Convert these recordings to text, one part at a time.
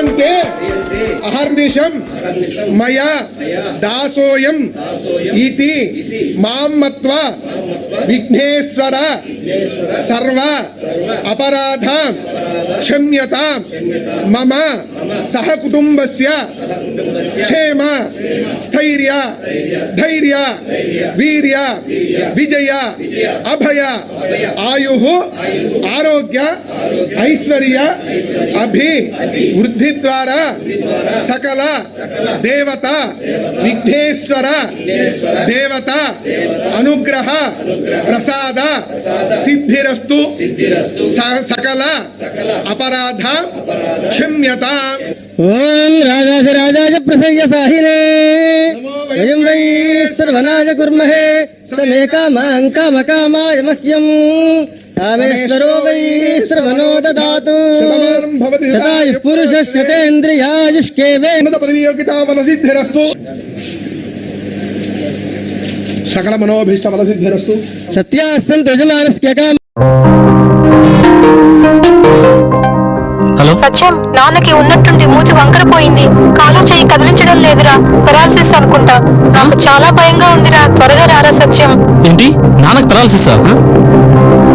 क्रियन्ते अहर्निशं मया। दासोऽयम्। इति। माँ मत्वा। विघ्नेश्वर। सर्व। अपराधा। क्षम्यता। मम। सहकुटुम्बस्य क्षेम। स्थैर्य। धैर्य। वीर्य। विजय। अभय। आयुः। आरोग्य। ऐश्वर्य अभि वृद्धि द्वारा सकल देवता विघ्नेश्वर देवता अनुग्रह प्रसाद सिद्धिस्तु सकल अपराध क्षम्यता। ओम राजा साहिने। सर्वनाज कुर्महे समय का माँ का मका मा मह्यम। సకల మనోభీష్ట సిద్ధిరస్తు సత్యాసంతు యజమానస్య కామ హలో? సత్యం నాన్నకి ఉన్నట్టుండి మూతి వంకరపోయింది. కాలు చేయి కదిలించడం లేదురా పెరాలసిస్ అనుకుంటా. నాకు చాలా భయంగా ఉందిరా త్వరగా రారా సత్యం. ఏంటి? నాన్నకు పెరాలసిస్?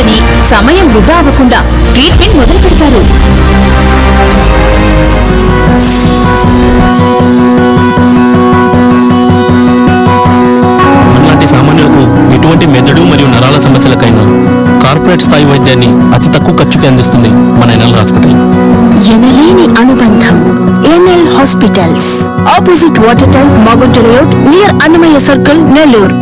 వెంటనే సమయం వృధా అవ్వకుండా ట్రీట్మెంట్ మొదలు పెడతారు. సామాన్యులకు ఎటువంటి మెదడు మరియు నరాల సమస్యలకైనా కార్పొరేట్ స్థాయి వైద్యాన్ని అతి తక్కువ ఖర్చుకి అందిస్తుంది మన ఎన్ఎల్ హాస్పిటల్. ఎనలేని అనుబంధం NL hospitals. Opposite water tank Magunta road near Annamayya circle Nellore.